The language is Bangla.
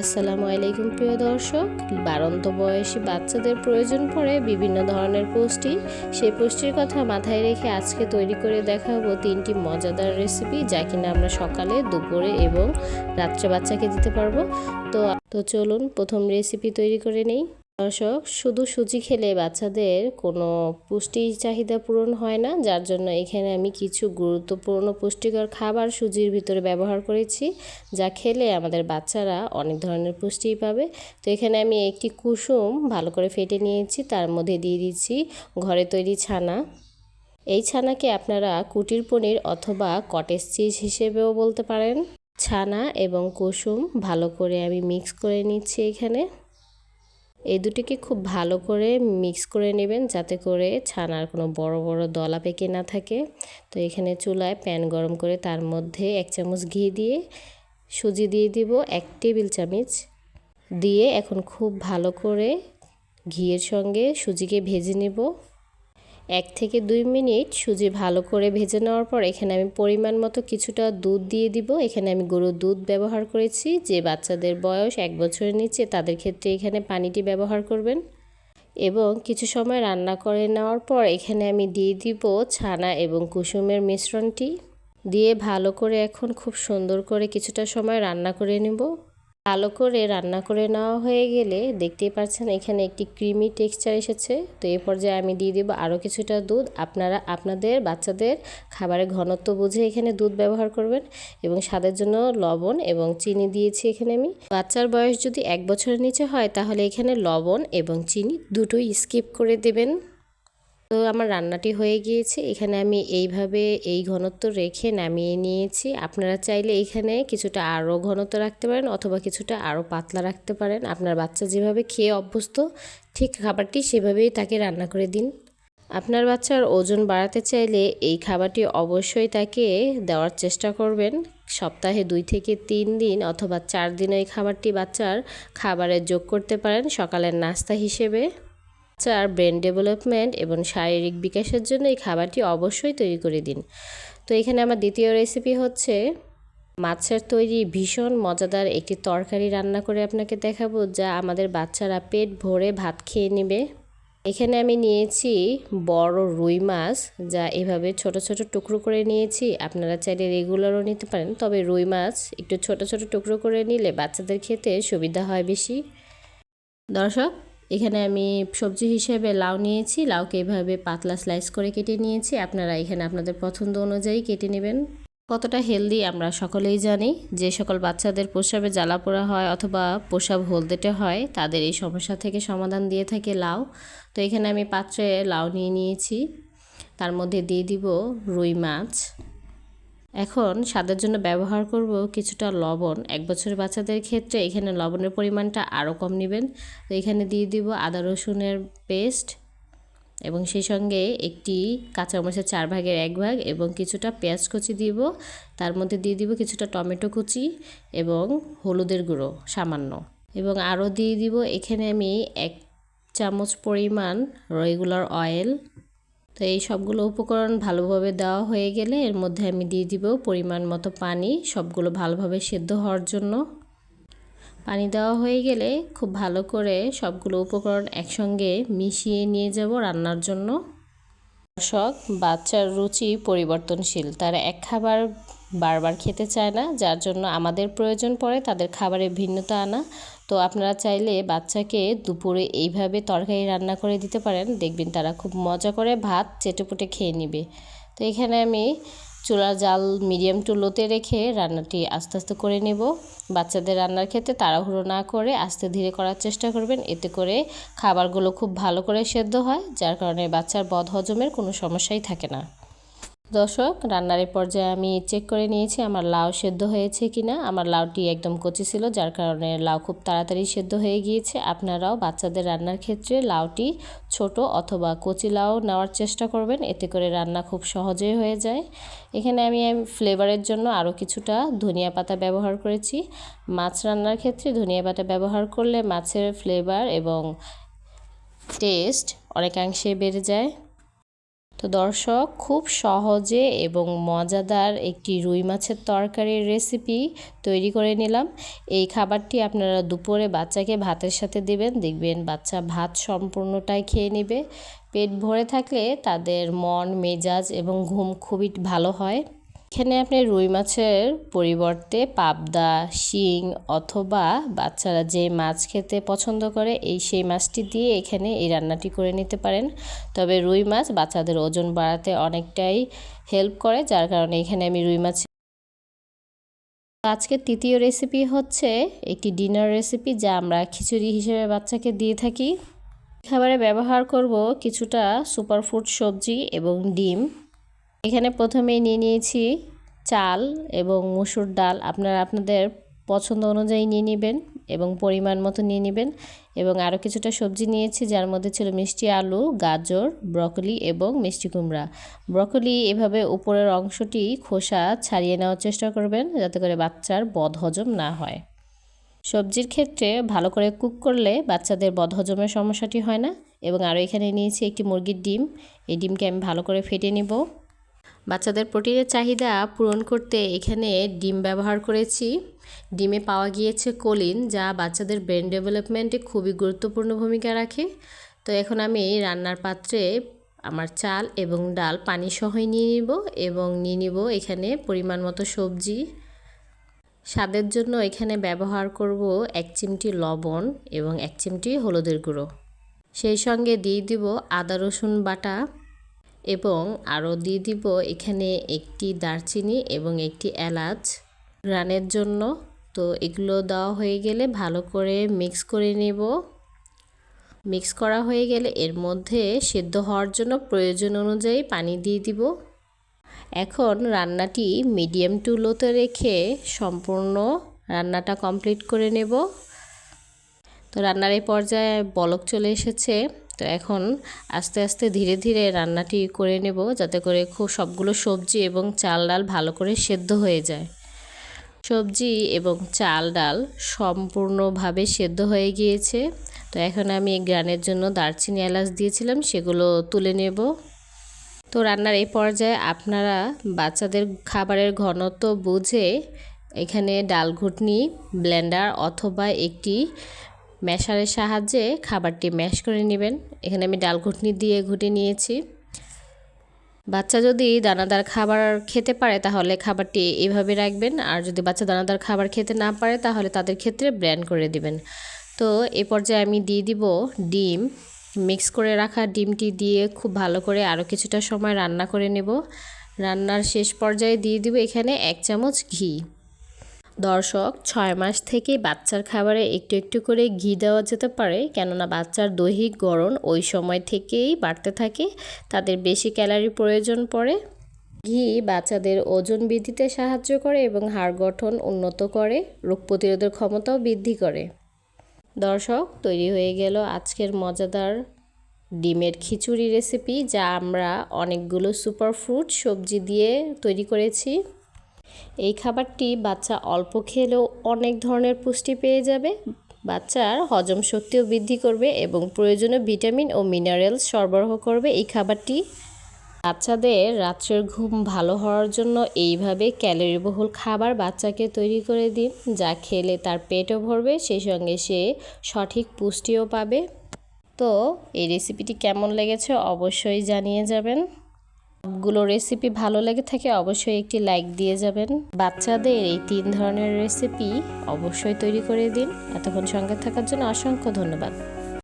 আসসালামু আলাইকুম, প্রিয় দর্শক। বারন্ত বয়সী বাচ্চাদের প্রয়োজন পড়ে বিভিন্ন ধরনের পুষ্টি। সেই পুষ্টির কথা মাথায় রেখে আজকে তৈরি করে দেখাবো তিনটি মজাদার রেসিপি যা কিনা আমরা সকালে, দুপুরে এবং রাত্রে বাচ্চাকে দিতে পারব। তো তো চলুন প্রথম রেসিপি তৈরি করে নেই। দর্শক, শুধু সুজি খেলে বাচ্চাদের কোনো পুষ্টি চাহিদা পূরণ হয় না, যার জন্য এখানে আমি কিছু গুরুত্বপূর্ণ পুষ্টিকর খাবার সুজির ভিতরে ব্যবহার করেছি, যা খেলে আমাদের বাচ্চারা অনেক ধরনের পুষ্টিই পাবে। তো এখানে আমি একটি কুসুম ভালো করে ফেটে নিয়েছি, তার মধ্যে দিয়ে দিচ্ছি ঘরে তৈরি ছানা। এই ছানাকে আপনারা কুটির পনির অথবা কটেজ চিজ হিসেবেও বলতে পারেন। ছানা এবং কুসুম ভালো করে আমি মিক্স করে নিচ্ছি এখানে। এই দুটিকে খুব ভালো করে মিক্স করে নেবেন যাতে করে ছানার কোনো বড় বড় দলা পেকে না থাকে। তো এখানে চুলায় প্যান গরম করে তার মধ্যে এক চামচ ঘি দিয়ে সুজি দিয়ে দিব এক টেবিল চামচ। দিয়ে এখন খুব ভালো করে ঘিয়ের সঙ্গে সুজিকে ভেজে নেব। এক থেকে দুই মিনিট সুজি ভালো করে ভেজে নেওয়ার পর এখানে আমি পরিমাণ মতো কিছুটা দুধ দিয়ে দিব। এখানে আমি গরুর দুধ ব্যবহার করেছি। যে বাচ্চাদের বয়স এক বছরের নিচে তাদের ক্ষেত্রে এখানে পানিটি ব্যবহার করবেন। এবং কিছু সময় রান্না করে নেওয়ার পর এখানে আমি দিয়ে দিব ছানা এবং কুসুমের মিশ্রণটি। দিয়ে ভালো করে এখন খুব সুন্দর করে কিছুটা সময় রান্না করে নেব। ভালো করে রান্না করে নেওয়া হয়ে গেলে দেখতেই পাচ্ছেন এখানে একটি ক্রিমি টেক্সচার এসেছে। তো এই পর্যায়ে আমি দিয়ে দেবো আরও কিছুটা দুধ। আপনারা আপনাদের বাচ্চাদের খাবারের ঘনত্ব বুঝে এখানে দুধ ব্যবহার করবেন এবং স্বাদের জন্য লবণ এবং চিনি দিয়েছি এখানে আমি। বাচ্চার বয়স যদি এক বছরের নিচে হয় তাহলে এখানে লবণ এবং চিনি দুটোই স্কিপ করে দেবেন। তো আমার রান্নাটি হয়ে গিয়েছে। এখানে আমি এইভাবে এই ঘনত্ব রেখে নামিয়ে নিয়েছি। আপনারা চাইলে এখানে কিছুটা আরও ঘনত্ব রাখতে পারেন অথবা কিছুটা আরও পাতলা রাখতে পারেন। আপনার বাচ্চা যেভাবে খেয়ে অভ্যস্ত, ঠিক খাবারটি সেভাবেই তাকে রান্না করে দিন। আপনার বাচ্চার ওজন বাড়াতে চাইলে এই খাবারটি অবশ্যই তাকে দেওয়ার চেষ্টা করবেন। সপ্তাহে দুই থেকে তিন দিন অথবা চার দিন এই খাবারটি বাচ্চার খাবারে যোগ করতে পারেন সকালের নাস্তা হিসেবে। বাচ্চার ব্রেন ডেভেলপমেন্ট এবং শারীরিক বিকাশের জন্য এই খাবারটি অবশ্যই তৈরি করে দিন। তো এখানে আমার দ্বিতীয় রেসিপি হচ্ছে মাছের তৈরি ভীষণ মজাদার একটি তরকারি রান্না করে আপনাকে দেখাবো, যা আমাদের বাচ্চারা পেট ভরে ভাত খেয়ে নেবে। এখানে আমি নিয়েছি বড় রুই মাছ, যা এভাবে ছোট ছোট টুকরো করে নিয়েছি। আপনারা চাইলে রেগুলারও নিতে পারেন, তবে রুই মাছ একটু ছোট ছোট টুকরো করে নিলে বাচ্চাদের খেতে সুবিধা হয় বেশি। দর্শক এখানে আমি সবজি হিসেবে লাউ নিয়েছি, লাউকে এভাবে পাতলা স্লাইস করে কেটে নিয়েছি। আপনারা এখানে আপনাদের পছন্দ অনুযায়ী কেটে নেবেন। কতটা হেলদি আমরা সকলেই জানি, যে সকল বাচ্চাদের প্রসাবে জ্বালা পোড়া হয় অথবা প্রসাব হলদেটে হয়, তাদের এই সমস্যা থেকে সমাধান দিয়ে থাকে লাউ। তো এখানে আমি পাত্রে লাউ নিয়ে নিয়েছি। তার মধ্যে দিয়ে দিব রুই মাছ। এখন স্বাদের জন্য ব্যবহার করব কিছুটা লবণ। এক বছরের বাচ্চাদের ক্ষেত্রে এখানে লবণের পরিমাণটা আরও কম নেবেন। তো এখানে দিয়ে দিব আদা রসুনের পেস্ট এবং সেই সঙ্গে একটি কাঁচামরিচের চার ভাগের এক ভাগ এবং কিছুটা পেঁয়াজ কুচি দিব। তার মধ্যে দিয়ে দিব কিছুটা টমেটো কুচি এবং হলুদের গুঁড়ো সামান্য। এবং আরও দিয়ে দিব এখানে আমি এক চামচ পরিমাণ রেগুলার অয়েল তো এই সবগুলো উপকরণ ভালোভাবে দেওয়া হয়ে গেলে এর মধ্যে আমি দিয়ে দিব পরিমাণ মতো পানি, সবগুলো ভালোভাবে সেদ্ধ হওয়ার জন্য। পানি দেওয়া হয়ে গেলে খুব ভালো করে সবগুলো উপকরণ একসঙ্গে মিশিয়ে নিয়ে যাব রান্নার জন্য। দর্শক, বাচ্চার রুচি পরিবর্তনশীল, তারা এক খাবার বারবার খেতে চায় না, যার জন্য আমাদের প্রয়োজন পড়ে তাদের খাবারে ভিন্নতা আনা। তো আপনারা চাইলে বাচ্চাকে দুপুরে এইভাবে তরকারি রান্না করে দিতে পারেন। দেখবেন তারা খুব মজা করে ভাত চেটেপুটে খেয়ে নিবে। তো এখানে আমি চুলার জাল মিডিয়াম টু লোতে রেখে রান্নাটি আস্তে আস্তে করে নেব। বাচ্চাদের রান্নার ক্ষেত্রে তাড়াহুড়ো না করে আস্তে ধীরে করার চেষ্টা করবেন। এতে করে খাবারগুলো খুব ভালো করে সেদ্ধ হয়, যার কারণে বাচ্চার বদ হজমের কোনো সমস্যাই থাকে না। দর্শক, রান্নার পর্যায়ে আমি চেক করে নিয়েছি আমার লাউ সেদ্ধ হয়েছে কিনা। আমার লাউটি একদম কচি ছিল, যার কারণে লাউ খুব তাড়াতাড়ি সেদ্ধ হয়ে গিয়েছে। আপনারাও বাচ্চাদের রান্নার ক্ষেত্রে লাউটি ছোট অথবা কচি লাউ নেওয়ার চেষ্টা করবেন, এতে করে রান্না খুব সহজেই হয়ে যায়। এখানে আমি ফ্লেভারের জন্য আরও কিছুটা ধনিয়া পাতা ব্যবহার করেছি। মাছ রান্নার ক্ষেত্রে ধনিয়া পাতা ব্যবহার করলে মাছের ফ্লেভার এবং টেস্ট অনেকাংশে বেড়ে যায়। তো দর্শক, খুব সহজে এবং মজাদার একটি রুই মাছের তরকারির রেসিপি তৈরি করে নিলাম। এই খাবারটি আপনারা দুপুরে বাচ্চাকে ভাতের সাথে দিবেন, দেখবেন বাচ্চা ভাত সম্পূর্ণটাই খেয়ে নেবে। পেট ভরে থাকলে তাদের মন, মেজাজ এবং ঘুম খুবই ভালো হয়। এখানে আপনি রুই মাছের পরিবর্তে পাবদা, শিং অথবা বাচ্চারা যে মাছ খেতে পছন্দ করে, এই সেই মাছটি দিয়ে এখানে এই রান্নাটি করে নিতে পারেন। তবে রুই মাছ বাচ্চাদের ওজন বাড়াতে অনেকটাই হেল্প করে, যার কারণে এখানে আমি রুই মাছ আজকের তৃতীয় রেসিপি হচ্ছে একটি ডিনার রেসিপি যা আমরা খিচুড়ি হিসেবে বাচ্চাকে দিয়ে থাকি। খাবারে ব্যবহার করব কিছুটা সুপারফুড সবজি এবং ডিম। এখানে প্রথমেই নিয়ে নিয়েছি চাল এবং মুসুর ডাল। আপনারা আপনাদের পছন্দ অনুযায়ী নিয়ে নেবেন এবং পরিমাণ মতো নিয়ে নেবেন এবং আরও কিছুটা সবজি নিয়েছি, যার মধ্যে ছিল মিষ্টি আলু, গাজর, ব্রকলি এবং মিষ্টি কুমড়া। ব্রকলি এভাবে উপরের অংশটি খোসা ছাড়িয়ে নেওয়ার চেষ্টা করবেন যাতে করে বাচ্চার বদহজম না হয়। সবজির ক্ষেত্রে ভালো করে কুক করলে বাচ্চাদের বদহজমের সমস্যাটি হয় না এবং আরও এখানে নিয়েছি একটি মুরগির ডিম। এই ডিমকে আমি ভালো করে ফেটে নিব। বাচ্চাদের প্রোটিনের চাহিদা পূরণ করতে এখানে ডিম ব্যবহার করেছি। ডিমে পাওয়া গিয়েছে কোলিন, যা বাচ্চাদের ব্রেন ডেভেলপমেন্টে খুবই গুরুত্বপূর্ণ ভূমিকা রাখে। তো এখন আমি রান্নার পাত্রে আমার চাল এবং ডাল পানি সহই নিয়ে নিব এবং নিয়ে নিব এখানে পরিমাণ মতো সবজি। স্বাদের জন্য এখানে ব্যবহার করব এক চিমটি লবণ এবং এক চিমটি হলুদের গুঁড়ো। সেই সঙ্গে দিয়ে দিব আদা রসুন বাটা। এবং আরও দিয়ে দিব এখানে একটি দারচিনি এবং একটি এলাচ রানের জন্য। তো এগুলো দেওয়া হয়ে গেলে ভালো করে মিক্স করে নেব। মিক্স করা হয়ে গেলে এর মধ্যে সেদ্ধ হওয়ার জন্য প্রয়োজন অনুযায়ী পানি দিয়ে দিব। এখন রান্নাটি মিডিয়াম টু লোতে রেখে সম্পূর্ণ রান্নাটা কমপ্লিট করে নেব। তো রান্নার এই পর্যায়ে বলক চলে এসেছে। তো এখন আস্তে আস্তে ধীরে ধীরে রান্নাটি করে নেব যাতে করে খুব সবগুলো সবজি এবং চাল ডাল ভালো করে সেদ্ধ হয়ে যায়। সবজি এবং চাল ডাল সম্পূর্ণভাবে সেদ্ধ হয়ে গিয়েছে। তো এখন আমি গ্রানের জন্য দারচিনি এলাচ দিয়েছিলাম, সেগুলো তুলে নেব। তো রান্নার এই পর্যায়ে আপনারা বাচ্চাদের খাবারের ঘনত্ব বুঝে এখানে ডাল ঘুটনি ব্লেন্ডার অথবা একটি ম্যাশারের সাহায্যে খাবারটি ম্যাশ করে নেবেন। এখানে আমি ডাল ঘুটনি দিয়ে ঘুটে নিয়েছি। বাচ্চা যদি দানাদার খাবার খেতে পারে, তাহলে খাবারটি এভাবে রাখবেন। আর যদি বাচ্চা দানাদার খাবার খেতে না পারে, তাহলে তাদের ক্ষেত্রে ব্র্যান্ড করে দিবেন। তো এ পর্যায়ে আমি দিয়ে দিব ডিম। মিক্স করে রাখা ডিমটি দিয়ে খুব ভালো করে আরও কিছুটা সময় রান্না করে নেব। রান্নার শেষ পর্যায়ে দিয়ে দিব এখানে এক চামচ ঘি। দর্শক, ছয় মাস থেকে বাচ্চার খাবারে একটু একটু করে ঘি দেওয়া যেতে পারে, কেননা বাচ্চার দৈহিক গড়ন ওই সময় থেকেই বাড়তে থাকে, তাদের বেশি ক্যালারি প্রয়োজন পড়ে। ঘি বাচ্চাদের ওজন বৃদ্ধিতে সাহায্য করে এবং হাড় গঠন উন্নত করে, রোগ প্রতিরোধের ক্ষমতাও বৃদ্ধি করে। দর্শক, তৈরি হয়ে গেল আজকের মজাদার ডিমের খিচুড়ি রেসিপি, যা আমরা অনেকগুলো সুপারফুড সবজি দিয়ে তৈরি করেছি। এই খাবারটি বাচ্চা অল্প খেলেও অনেক ধরনের পুষ্টি পেয়ে যাবে। বাচ্চার হজম শক্তিও বৃদ্ধি করবে এবং প্রয়োজনীয় ভিটামিন ও মিনারেলস সরবরাহ করবে এই খাবারটি। বাচ্চাদের রাত্রের ঘুম ভালো হওয়ার জন্য এইভাবে ক্যালোরিবহুল খাবার বাচ্চাকে তৈরি করে দিন, যা খেলে তার পেটও ভরবে, সেই সঙ্গে সে সঠিক পুষ্টিও পাবে। তো এই রেসিপিটি কেমন লেগেছে অবশ্যই জানিয়ে যাবেন। সবগুলো রেসিপি ভালো লেগে থাকে অবশ্যই একটি লাইক দিয়ে যাবেন। বাচ্চাদের এই তিন ধরনের রেসিপি অবশ্যই তৈরি করে দিন। এতক্ষণ সঙ্গে থাকার জন্য অসংখ্য ধন্যবাদ।